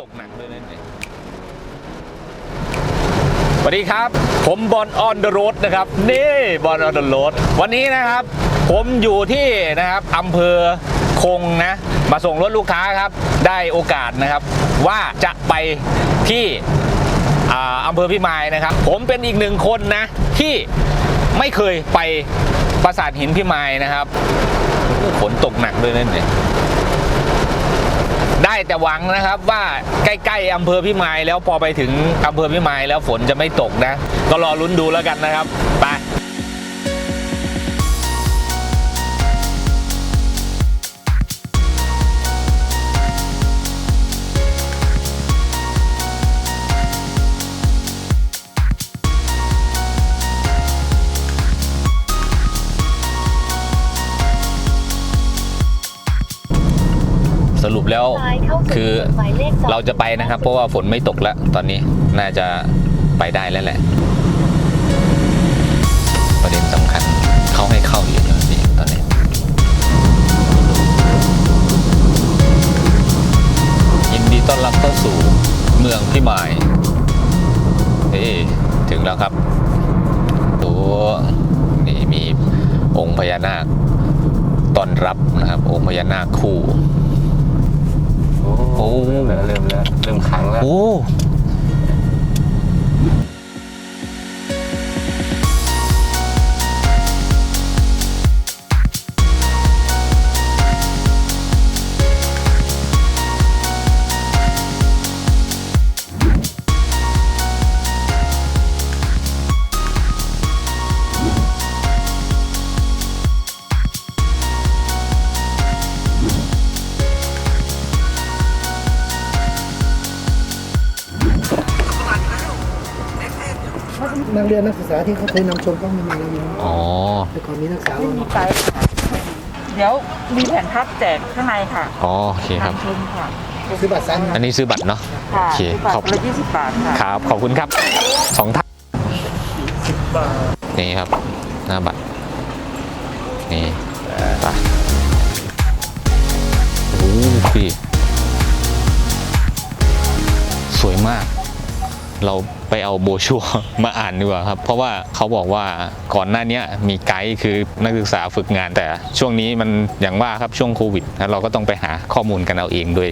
ตกหนักเลยนะเนี่ยสวัสดีครับ ผมบอลออนเดอะโรดนะครับ นี่บอลออนเดอะโรดวันนี้นะครับ ผมอยู่ที่นะครับอำเภอคงนะมาส่งรถลูกค้าครับ ได้โอกาสนะครับ ว่าจะไปที่ออำเภอพิมายนะครับ ผมเป็นอีกหนึ่งคนนะ ที่ไม่เคยไปปราสาทหินพิมายนะครับฝนตกหนักเลยนั่นเนี่ยได้ แต่หวังนะครับว่าใกล้ๆอำเภอพิมายแล้วพอไปถึงอำเภอพิมายแล้วฝนจะไม่ตกนะ ก็รอลุ้นดูแล้วกันนะครับ สรุปแล้วคือเราจะไปนะครับ เพราะว่าฝนไม่ตกแล้วตอนนี้น่าจะไปได้แล้วแหละ ประเด็นสำคัญเขาให้เข้าอยู่แล้วนี่ตอนนี้ยินดีต้อนรับเข้าสู่เมืองพิมายเฮ้ถึงแล้วครับโอ้นี่มีองค์พญานาคต้อนรับนะครับ องค์พญานาคคู่ โอ้เริ่มแล้วเริ่มแล้วเริ่มขังแล้ว โอ้ นักเรียนนักศึกษาที่เขาเคยนำชมก็มีมาแล้วนะอ๋อ แต่ก่อนมีนักศึกษาไม่มีไกด์ค่ะเดี๋ยวมีแผ่นพับแจกข้างในค่ะอ๋อโอเคครับนำชมค่ะซื้อบัตรซ้ายอันนี้ซื้อบัตรเนาะ ค่ะโอเคที่บาทขอบ ละยี่สิบบาทค่ะ ครับ ขอบคุณครับสองท่านนี่ครับ หน้าบัตร นี่ไปโอ้โหพี่สวยมาก เรา ไปเอาโบชัวมาอ่านดีกว่าครับ เพราะว่าเขาบอกว่าก่อนหน้านี้มีไกด์คือนักศึกษาฝึกงานแต่ช่วงนี้มันอย่างว่าครับช่วงโควิดเราก็ต้องไปหาข้อมูลกันเอาเองโดย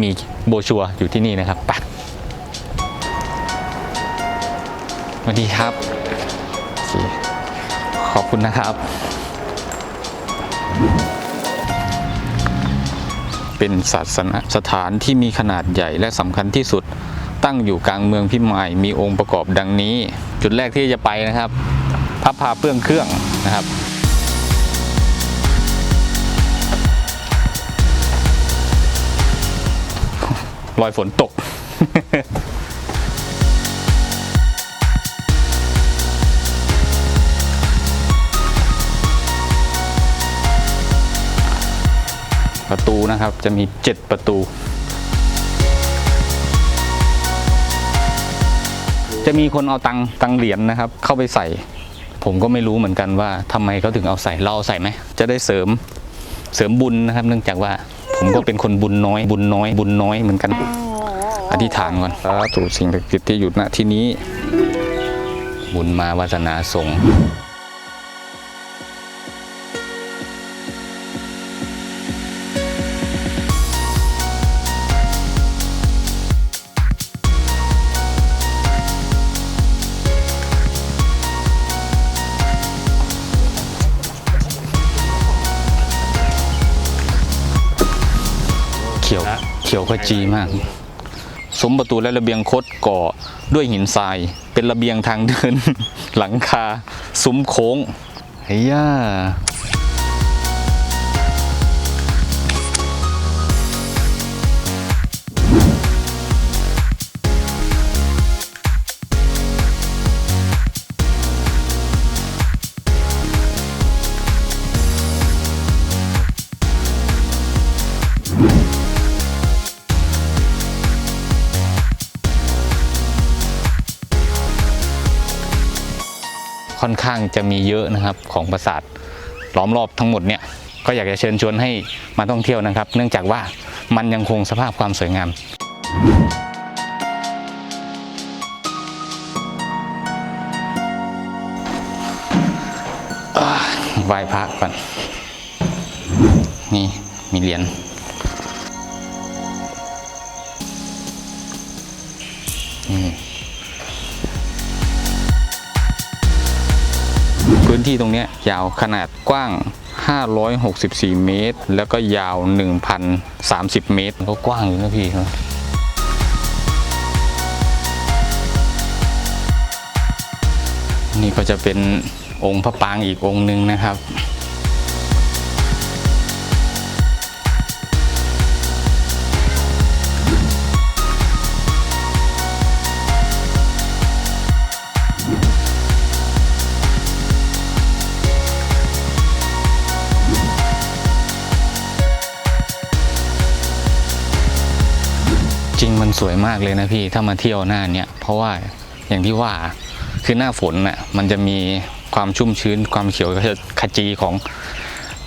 มีโบชัวอยู่ที่นี่นะครับไปสวัสดีครับ ขอบคุณนะครับ เป็นศาสนสถานที่มีขนาดใหญ่และสำคัญที่สุด ตั้งอยู่กลางเมืองพิมายมีองค์ประกอบดังนี้ จุดแรกที่จะไปนะครับพระพาเปื้องเครื่องนะครับรอยฝนตก ประตูนะครับจะมี 7 ประตู จะมีคนเอาตังตังเหรียญนะครับ เข้าไปใส่ ผมก็ไม่รู้เหมือนกันว่าทำไมเขาถึงเอาใส่เราเอาใส่ไหมจะได้เสริมเสริมบุญนะครับ เนื่องจากว่าผมก็เป็นคนบุญน้อย บุญน้อย บุญน้อยเหมือนกัน อธิษฐานก่อนสาธุสิ่งศักดิ์สิทธิ์ที่อยู่ณที่นี้ บุญมาวาสนาส่ง เขียวขจีมาก สมประตูและระเบียงคดก่อด้วยหินทราย เป็นระเบียงทางเดิน หลังคา ซุ้มโค้งเฮีย ค่อนข้างจะมีเยอะนะครับของปราสาทล้อมรอบทั้งหมดเนี่ยก็อยากจะเชิญชวนให้มาท่องเที่ยวนะครับ เนื่องจากว่ามันยังคงสภาพความสวยงามไหว้พระก่อนนี่มีเหรียญ พื้นที่ตรงนี้ยาวขนาดกว้าง 564 เมตร แล้วก็ยาว 1,030 เมตร ก็กว้างอยู่นะพี่เนอะนี่ก็จะเป็นองค์พระปางอีกองค์หนึ่งนะครับ สวยมากเลยนะพี่ถ้ามาเที่ยวหน้าเนี้ยเพราะว่าอย่างที่ว่าคือหน้าฝนน่ะมันจะมีความชุ่มชื้นความเขียวขจีของ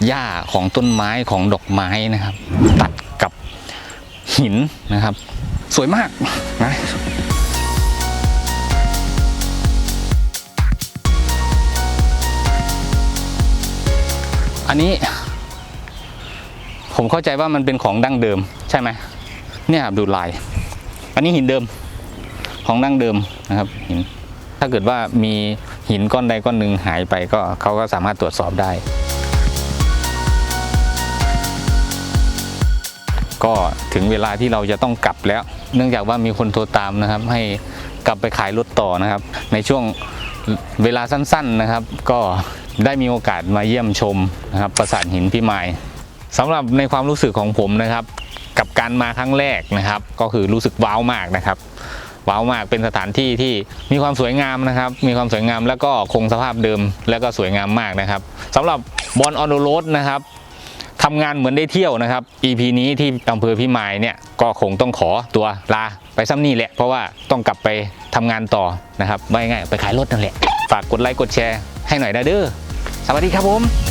หญ้าของต้นไม้ของดอกไม้นะครับ ตัดกับหินนะครับ สวยมากนะอันนี้ ผมเข้าใจว่ามันเป็นของดั้งเดิมใช่ไหมเนี่ยครับดูลาย อันนี้หินเดิมของดั้งเดิมนะครับหินถ้าเกิดว่ามีหินก้อนใดก้อนหนึ่งหายไปก็เขาก็สามารถตรวจสอบได้ ก็ถึงเวลาที่เราจะต้องกลับแล้ว เนื่องจากว่ามีคนโทรตามนะครับ ให้กลับไปขายรถต่อนะครับ ในช่วงเวลาสั้นๆนะครับ ก็ได้มีโอกาสมาเยี่ยมชมนะครับปราสาทหินพี่ไม้สำหรับในความรู้สึกของผมนะครับ กับการมาครั้งแรกนะครับ ก็คือรู้สึกว้าวมากนะครับว้าวมากเป็นสถานที่ที่มีความสวยงามนะครับ มีความสวยงามแล้วก็คงสภาพเดิมแล้วก็สวยงามมากนะครับสำหรับบอลออนโรดนะครับทำงานเหมือนได้เที่ยวนะครับ EP นี้ที่อำเภอพิมายเนี่ยก็คงต้องขอตัวลาไปซ้ำนี่แหละ เพราะว่าต้องกลับไปทำงานต่อนะครับไม่ง่ายไปขายรถนั่นแหละ ฝากกดไลค์กดแชร์ให้หน่อยนะเด้อสวัสดีครับผม